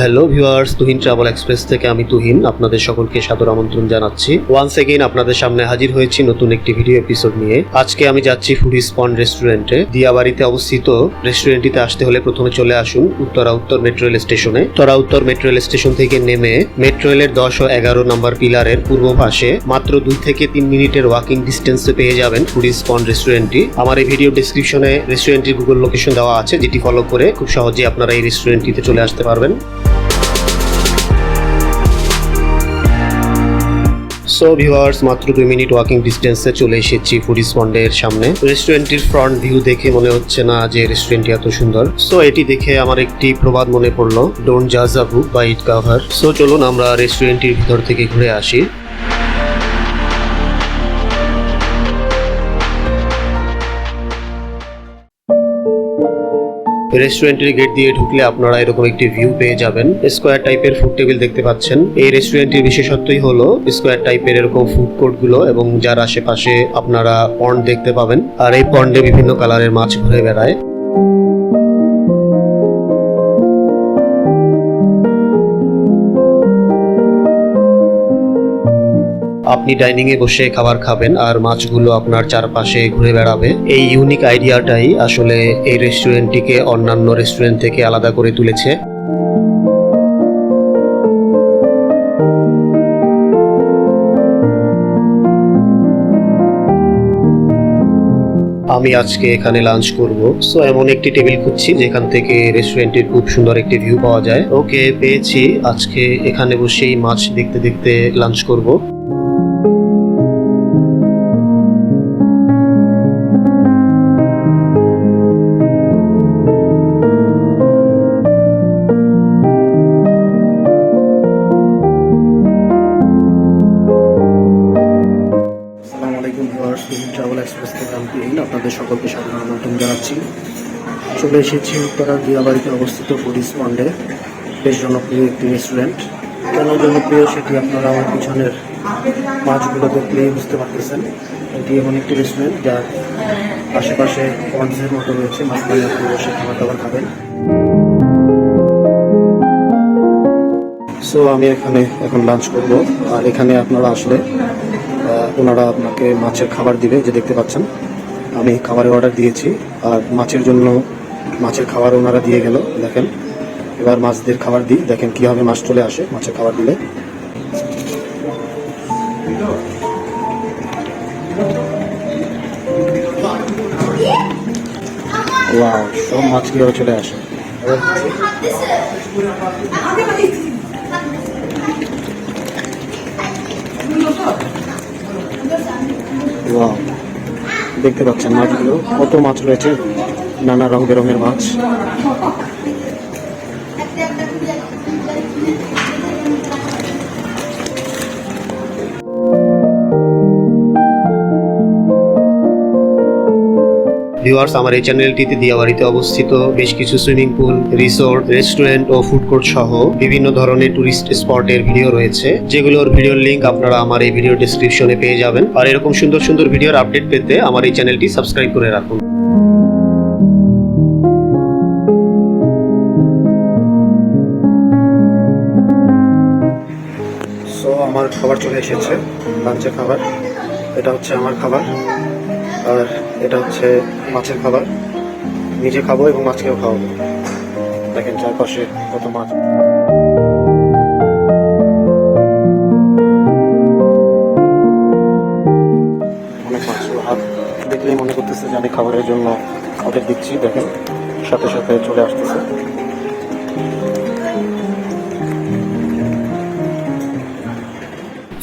Hello viewers Tuhin travel express থেকে আমি তুহিন। আপনাদের সকলকে সাদর আমন্ত্রণ জানাচ্ছি। ওয়ান্স এগেইন আপনাদের সামনে হাজির হয়েছি নতুন একটি ভিডিও এপিসোড নিয়ে। আজকে আমি যাচ্ছি ফুডি স্পন রেস্টুরেন্টে দিয়াবাড়িতে অবস্থিত রেস্টুরেন্টটিতে আসতে হলে প্রথমে চলে আসুন উত্তরা উত্তর মেট্রো রেল স্টেশনে উত্তরা উত্তর মেট্রো রেল স্টেশন থেকে নেমে মেট্রো রেলের দশ ও এগারো নম্বর পিলারের পূর্ব পাশে মাত্র দুই থেকে তিন মিনিটের ওয়াকিং ডিস্টেন্সে পেয়ে যাবেন ফুডি স্পন রেস্টুরেন্টটি আমার এই ভিডিও ডিসক্রিপশনে রেস্টুরেন্টটির গুগল লোকেশন দেওয়া আছে, যেটি ফলো করে খুব সহজেই আপনারা এই রেস্টুরেন্টটিতে চলে আসতে পারবেন। সো ভিউয়ার্স মাত্র দুই মিনিট ওয়াকিং ডিস্টেন্সে চলে এসেছি ফুড স্পন্ডের সামনে। রেস্টুরেন্টটির ফ্রন্ট ভিউ দেখে মনে হচ্ছে না যে রেস্টুরেন্টটি এত সুন্দর। সো এটি দেখে আমার একটি প্রবাদ মনে পড়ল। ডোন্ট জাজ a book by it cover so চলুন আমরা রেস্টুরেন্টটির ভিতর থেকে ঘুরে আসি। রেস্টুরেন্টের গেট দিয়ে ঢুকলে আপনারা এরকম একটি ভিউ পেয়ে যাবেন। স্কোয়ার টাইপের ফুড টেবিল দেখতে পাচ্ছেন। এই রেস্টুরেন্টের বিশেষত্বই হলো স্কোয়ার টাইপের এরকম ফুড কোর্টগুলো এবং যার আশেপাশে আপনারা পন্ড দেখতে পাবেন। আর এই পন্ডে বিভিন্ন কালারের মাছ ঘুরে বেড়ায়। আপনি ডাইনিং এ বসে খাবার খাবেন আর মাছগুলো আপনার চারপাশে ঘুরে বেড়াবে। এই ইউনিক আইডিয়াটাই আসলে এই রেস্টুরেন্টটিকে অন্যান্য রেস্টুরেন্ট থেকে আলাদা করে তুলেছে। আমি আজকে এখানে লাঞ্চ করব। সো এমন একটি টেবিল খুঁজছি যেখান থেকে রেস্টুরেন্টের খুব সুন্দর একটি ভিউ পাওয়া যায়। ওকে পেয়েছি। আজকে এখানে বসেই মাছ দেখতে দেখতে লাঞ্চ করব। আপনাদের সকলকে স্বাগত আমন্ত্রণ জানাচ্ছি। চলে এসেছি উত্তরার দিয়াবাড়িতে অবস্থিত ফুডিস ওয়ান্ডে বেশ জনপ্রিয় একটি রেস্টুরেন্ট কেন জনপ্রিয় সেটি আপনারা আমার পিছনের মাছগুলো দেখলেই বুঝতে পারতেছেন। এটি এমন একটি রেস্টুরেন্ট যার আশেপাশে পঞ্চের মতো রয়েছে আপনি বসে খাবার দাবার খাবেন। সো আমি এখানে এখন লাঞ্চ করব। আর এখানে আপনারা আসলে ওনারা আপনাকে মাছের খাবার দিবে, যে দেখতে পাচ্ছেন। আমি খাবারের অর্ডার দিয়েছি আর মাছের জন্য মাছের খাবার ওনারা দিয়ে গেল, দেখেন। এবার মাছদের খাবার দিই, দেখেন কীভাবে মাছ চলে আসে, মাছের খাবার দিলে। সব মাছ কীভাবে চলে আসে? ওয়াও দেখতে পাচ্ছেন মাছগুলো। কত মাছ রয়েছে? নানা রং বেরঙের মাছ। ভিউয়ার্স আমার এই চ্যানেলটিতে দিয়াবাড়িতে অবস্থিত বেশ কিছু সুইমিং পুল রিসোর্ট রেস্টুরেন্ট ও ফুড কোর্ট সহ বিভিন্ন ধরনের টুরিস্ট স্পটের ভিডিও রয়েছে। যেগুলোর ভিডিওর লিংক আপনারা আমার এই ভিডিও ডেসক্রিপশনে পেয়ে যাবেন। আর এরকম সুন্দর সুন্দর ভিডিওর আপডেট পেতে আমার এই চ্যানেলটি সাবস্ক্রাইব করে রাখুন। আমার খাবার চলে এসেছে লাঞ্চের খাবার। এটা হচ্ছে আমার খাবার। আর এটা হচ্ছে মাছের খাবার। নিজে খাব এবং মাছকেও খাওয়াবো। দেখেন চারপাশে কত মাছ। দেখলেই মনে করতেছে যে আমি খাবারের জন্য অর্ডার দিচ্ছি, দেখেন। সাথে সাথে চলে আসতেছে।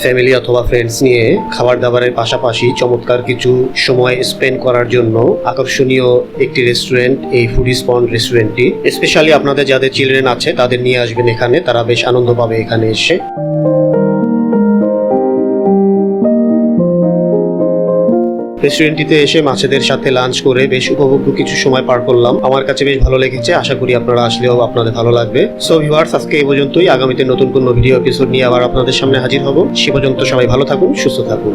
ফ্যামিলি অথবা ফ্রেন্ডস নিয়ে খাবার দাবারের পাশাপাশি চমৎকার কিছু সময় স্পেন্ড করার জন্য আকর্ষণীয় একটি রেস্টুরেন্ট এই ফুডি স্পন রেস্টুরেন্টটি স্পেশালি আপনাদের যাদের চিলড্রেন আছে, তাদের নিয়ে আসবেন এখানে। তারা বেশ আনন্দ পাবে এখানে এসে। রেস্টুরেন্টটিতে এসে মাছেদের সাথে লাঞ্চ করে বেশ উপভোগ্য কিছু সময় পার করলাম। আমার কাছে বেশ ভালো লেগেছে। আশা করি আপনারা আসলেও আপনাদের ভালো লাগবে। সো ভিউয়ার্স আজকে এই পর্যন্তই। আগামীতে নতুন কোনো ভিডিও এপিসোড নিয়ে আবার আপনাদের সামনে হাজির হব। সে পর্যন্ত সবাই ভালো থাকুন, সুস্থ থাকুন।